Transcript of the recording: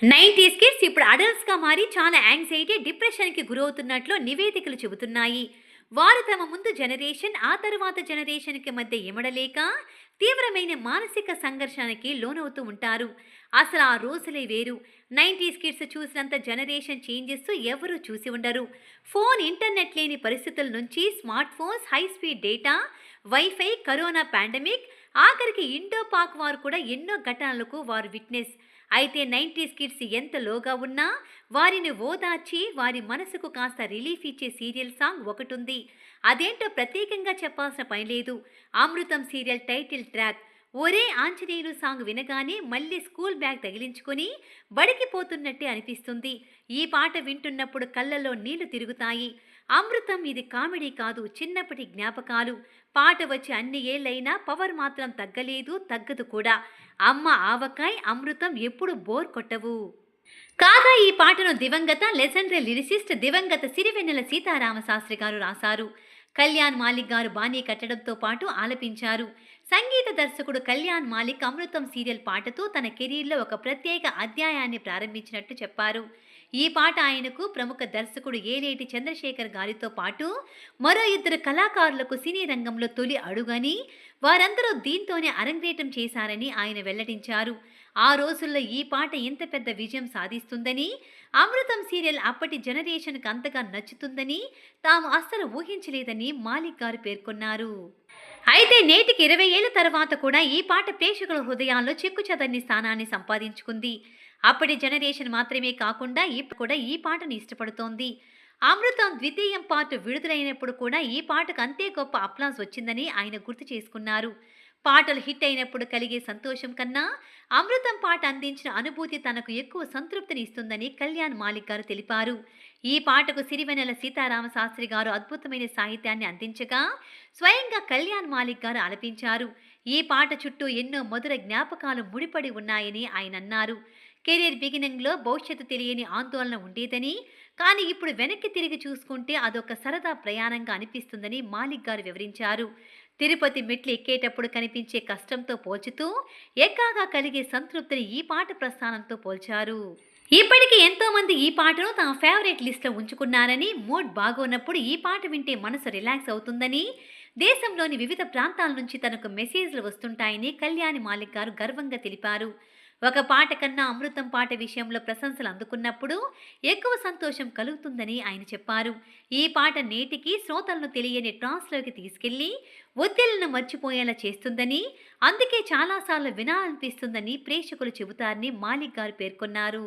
Nineties kids ఇప్పుడు అడల్ట్స్గా మారి చాలా యాంగ్జైటీ డిప్రెషన్కి గురవుతున్నట్లు నివేదికలు చెబుతున్నాయి. వారు తమ ముందు జనరేషన్ ఆ తరువాత జనరేషన్కి మధ్య ఇమడలేక తీవ్రమైన మానసిక సంఘర్షణకి లోనవుతూ ఉంటారు. అసలు ఆ రోజులే వేరు. నైంటీస్ కిడ్స్ చూసినంత జనరేషన్ చేంజెస్ ఎవరూ చూసి ఉండరు. ఫోన్ ఇంటర్నెట్ లేని పరిస్థితుల నుంచి smart phones high speed data WiFi corona pandemic ఆఖరికి ఇండో పాక్ వారు కూడా ఎన్నో ఘటనలకు వారు విట్నెస్. అయితే నైంటీస్ కిడ్స్ ఎంత లోగా ఉన్నా వారిని ఓదార్చి వారి మనసుకు కాస్త రిలీఫ్ ఇచ్చే సీరియల్ సాంగ్ ఒకటి ఉంది అదేంటో ప్రత్యేకంగా చెప్పాల్సిన పని లేదు. Amrutham serial title track. ఒరే ఆంజనేయులు సాంగ్ వినగానే మళ్ళీ స్కూల్ బ్యాగ్ తగిలించుకొని బడికి పోతున్నట్టే అనిపిస్తుంది. ఈ పాట వింటున్నప్పుడు కళ్ళల్లో నీళ్ళు తిరుగుతాయి. అమృతం ఇది కామెడీ కాదు చిన్నప్పటి జ్ఞాపకాలు. పాట వచ్చి అన్ని ఏళ్ళైనా పవర్ మాత్రం తగ్గలేదు తగ్గదు కూడా. అమ్మ ఆవకాయ్ అమృతం ఎప్పుడు బోర్ కొట్టవు. కాగా ఈ పాటను దివంగత లెజెండరీ లిరిసిస్ట్ దివంగత సిరివెన్నెల సీతారామ శాస్త్రి గారు రాశారు. కళ్యాణ్ మాలిక్ గారు బాణీ కట్టడంతో పాటు ఆలపించారు. సంగీత దర్శకుడు కళ్యాణ్ మాలిక్ అమృతం సీరియల్ పాటతో తన కెరీర్లో ఒక ప్రత్యేక అధ్యాయాన్ని ప్రారంభించినట్టు చెప్పారు. ఈ పాట ఆయనకు ప్రముఖ దర్శకుడు ఏలేటి చంద్రశేఖర్ గారితో పాటు మరో ఇద్దరు కళాకారులకు సినీ రంగంలో తొలి అడుగని వారందరూ దీంతోనే అరంగేటం చేశారని ఆయన వెల్లడించారు. ఆ రోజుల్లో ఈ పాట ఇంత పెద్ద విజయం సాధిస్తుందని అమృతం సీరియల్ అప్పటి జనరేషన్కి అంతగా నచ్చుతుందని తాము అస్సలు ఊహించలేదని మాలిక్ గారు పేర్కొన్నారు. అయితే నేటికి ఇరవై ఏళ్ళ తర్వాత కూడా ఈ పాట ప్రేక్షకుల హృదయాల్లో చెక్కు చెదర్ని స్థానాన్ని సంపాదించుకుంది. అప్పటి జనరేషన్ మాత్రమే కాకుండా ఇప్పుడు కూడా ఈ పాటను ఇష్టపడుతోంది. అమృతం ద్వితీయం పాట విడుదలైనప్పుడు కూడా ఈ పాటకు అంతే గొప్ప అప్లాస్ వచ్చిందని ఆయన గుర్తు చేసుకున్నారు. పాటలు హిట్ అయినప్పుడు కలిగే సంతోషం కన్నా అమృతం పాట అందించిన అనుభూతి తనకు ఎక్కువ సంతృప్తిని ఇస్తుందని కళ్యాణ్ మాలిక్ గారు తెలిపారు. ఈ పాటకు సిరివెనెల సీతారామ శాస్త్రి గారు అద్భుతమైన సాహిత్యాన్ని అందించగా స్వయంగా కళ్యాణ్ మాలిక్ గారు ఆలపించారు. ఈ పాట చుట్టూ ఎన్నో మధుర జ్ఞాపకాలు ముడిపడి ఉన్నాయని ఆయన అన్నారు. కెరీర్ బిగినింగ్లో భవిష్యత్తు తెలియని ఆందోళన ఉండేదని కానీ ఇప్పుడు వెనక్కి తిరిగి చూసుకుంటే అదొక సరదా ప్రయాణంగా అనిపిస్తుందని మాలిక్ గారు వివరించారు. తిరుపతి మెట్లు ఎక్కేటప్పుడు కనిపించే కష్టంతో పోల్చుతూ ఎక్కాగా కలిగే సంతృప్తిని ఈ పాట ప్రస్థానంతో పోల్చారు. ఇప్పటికీ ఎంతోమంది ఈ పాటను తమ ఫేవరెట్ లిస్ట్లో ఉంచుకున్నారని మూడ్ బాగోనప్పుడు ఈ పాట వింటే మనసు రిలాక్స్ అవుతుందని దేశంలోని వివిధ ప్రాంతాల నుంచి తనకు మెసేజ్లు వస్తుంటాయని కళ్యాణి మాలిక్ గారు గర్వంగా తెలిపారు. ఒక పాట కన్నా అమృతం పాట విషయంలో ప్రశంసలు అందుకున్నప్పుడు ఎక్కువ సంతోషం కలుగుతుందని ఆయన చెప్పారు. ఈ పాట నేటికి శ్రోతలను తెలియని ట్రాన్స్లోకి తీసుకెళ్ళి ఒత్తిళ్ళను మర్చిపోయేలా చేస్తుందని అందుకే చాలాసార్లు వినాలనిపిస్తుందని ప్రేక్షకులు చెబుతారని మాలిక్ గారు పేర్కొన్నారు.